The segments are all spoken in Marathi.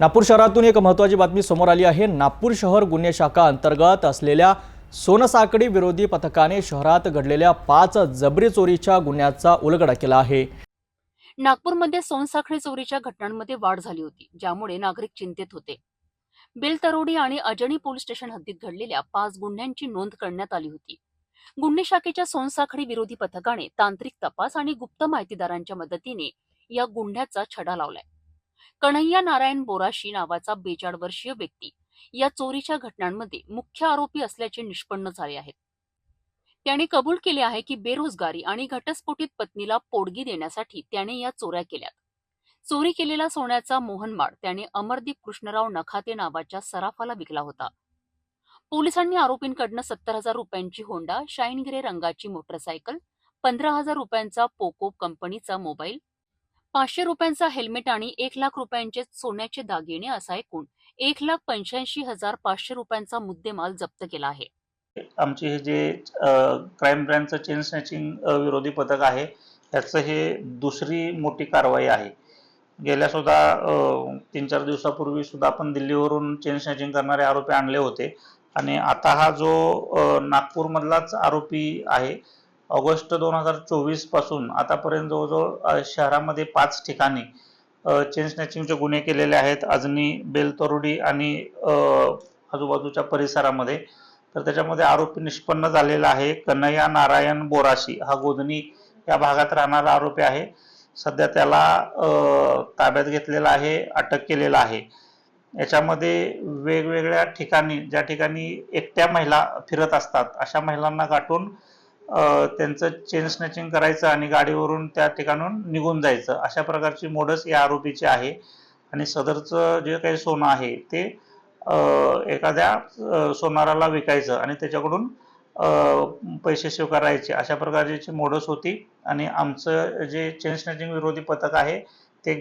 नागपूर शहरातून एक महत्त्वाची बातमी समोर आली आहे. नागपूर शहर गुन्हे शाखा अंतर्गत असलेल्या सोनसाकडी विरोधी पथकाने शहरात घडलेल्या पाच जबरी चोरीच्या गुन्ह्याचा उलगडा केला आहे. नागपूरमध्ये सोनसाखळी चोरीच्या घटनांमध्ये वाढ झाली होती ज्यामुळे नागरिक चिंतेत होते. बेलतरोडी आणि अजनी पोलीस स्टेशन हद्दीत घडलेल्या पाच गुन्ह्यांची नोंद करण्यात आली होती. गुन्हे शाखेच्या सोनसाखळी विरोधी पथकाने तांत्रिक तपास आणि गुप्त माहितीदारांच्या मदतीने या गुन्ह्याचा छडा लावलाय. कन्हैया नारायण बोराशी नावाचा बेचाळ वर्षीय व्यक्ती. या चोरीच्या घटनांमध्ये मुख्य आरोपी असल्याचे निष्पन्न झाले आहेत त्याने कबूल केले आहे की बेरोजगारी आणि घटस्फोटीत पत्नीला पोडगी देण्यासाठी त्याने या चोऱ्या केल्यात. चोरी केलेला सोन्याचा मोहनमाळ त्याने अमरदीप कृष्णराव नखाते नावाच्या सराफाला विकला होता. पोलिसांनी आरोपींकडनं सत्तर हजार रुपयांची होंडा शाईन ग्रे रंगाची मोटरसायकल पंधरा हजार रुपयांचा पोको कंपनीचा मोबाईल पाचशे रुपयांचा हेल्मेट आणि एक लाख रुपयांचे सोन्याचे दागिने असा एकूण एक लाख पंच्याऐंशी हजार पाचशे रुपयांचा मुद्देमाल जप्त केला आहे. आमचे हे जे क्राईम ब्रँचचं चेन स्नॅचिंग विरोधी पथक आहे याचं हे दुसरी मोठी कारवाई आहे. गेल्या सुद्धा तीन चार दिवसापूर्वी सुद्धा आपण दिल्लीवरून चेन स्नॅचिंग करणारे आरोपी आणले होते. आणि आता हा जो नागपूरमधलाच आरोपी आहे ऑगस्ट दोन हजार चोवीसपासून आतापर्यंत जवळजवळ शहरामध्ये पाच ठिकाणी चेन स्नॅचिंगचे गुन्हे केलेले आहेत. अजनी बेलतरुडी आणि आजूबाजूच्या परिसरामध्ये. तर त्याच्यामध्ये आरोपी निष्पन्न झालेला आहे. कन्हैया नारायण बोराशी हा गोधनी या भागात राहणारा आरोपी आहे. सध्या त्याला ताब्यात घेतलेला आहे अटक केलेला आहे. याच्यामध्ये वेगवेगळ्या ठिकाणी ज्या ठिकाणी एकट्या महिला फिरत असतात अशा महिलांना गाठून त्यांचं चेन स्नॅचिंग करायचं आणि गाडीवरून त्या ठिकाणून निघून जायचं. अशा प्रकारची मोडस या आरोपीची आहे. आणि सदरचं जे काही सोनं आहे ते एखाद्या सोनाराला विकायचं आणि त्याच्याकडून पैसे स्वीकारायचे. अशा प्रकारची मोडस होती आणि आमचं जे चेन स्नॅचिंग विरोधी पथक आहे ते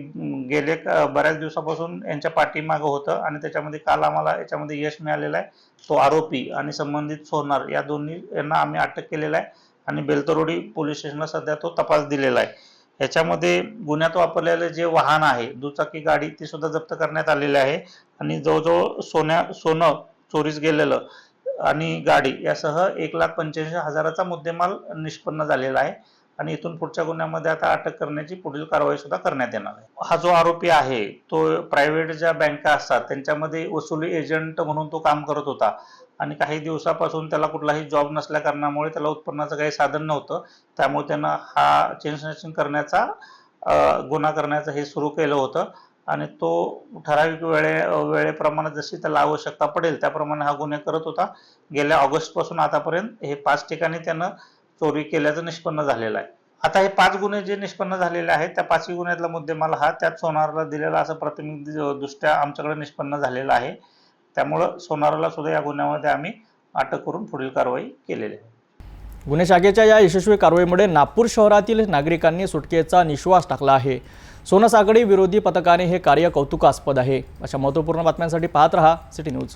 गेले बऱ्याच दिवसापासून यांच्या पाठीमागं होतं आणि त्याच्यामध्ये काल आम्हाला याच्यामध्ये यश मिळालेलं आहे. तो आरोपी आणि संबंधित सोनार या दोन्ही यांना आम्ही अटक केलेला आहे. आणि बेलतरोडी पोलीस स्टेशनला सध्या तो तपास दिलेला आहे. याच्यामध्ये गुन्ह्यात वापरलेलं जे वाहन आहे दुचाकी गाडी ती सुद्धा जप्त करण्यात आलेली आहे. आणि जवळजवळ सोन्या सोनं चोरीस गेलेलं आणि गाडी यासह एक लाख पंच्याऐंशी हजाराचा मुद्देमाल निष्पन्न झालेला आहे. आणि इथून पुढच्या गुन्ह्यामध्ये आता अटक करण्याची पुढील कारवाई सुद्धा करण्यात येणार आहे. हा जो आरोपी आहे तो प्रायव्हेट ज्या बँका असतात त्यांच्यामध्ये वसुली एजंट म्हणून तो काम करत होता. आणि काही दिवसापासून त्याला कुठलाही जॉब नसल्या कारणामुळे त्याला उत्पन्नाचं काही साधन नव्हतं. त्यामुळे त्यानं हा चेन स्नॅचिंग करण्याचा गुन्हा करण्याचं हे सुरू केलं होतं. आणि तो ठराविक वेळे वेळेप्रमाणे जशी त्याला आवश्यकता पडेल त्याप्रमाणे हा गुन्हे करत होता. गेल्या ऑगस्टपासून आतापर्यंत हे पाच ठिकाणी त्यानं चोरी केल्याचं निष्पन्न झालेलं आहे. आता हे पाच गुन्हे जे निष्पन्न झालेले आहेत त्या पाचवी गुन्ह्यातला मुद्देमाल हा त्यात सोनारला दिलेला असं प्राथमिक दृष्ट्या आमच्याकडे निष्पन्न झालेला आहे. त्यामुळं सोनाराला सुद्धा या गुन्ह्यामध्ये आम्ही अटक करून पुढील कारवाई केलेली आहे. गुन्हे शाखेच्या या यशस्वी कारवाईमुळे नागपूर शहरातील नागरिकांनी सुटकेचा निश्वास टाकला आहे. सोनसागडी विरोधी पथकाने हे कार्य कौतुकास्पद आहे. अशा महत्त्वपूर्ण बातम्यांसाठी पाहत रहा सिटी न्यूज.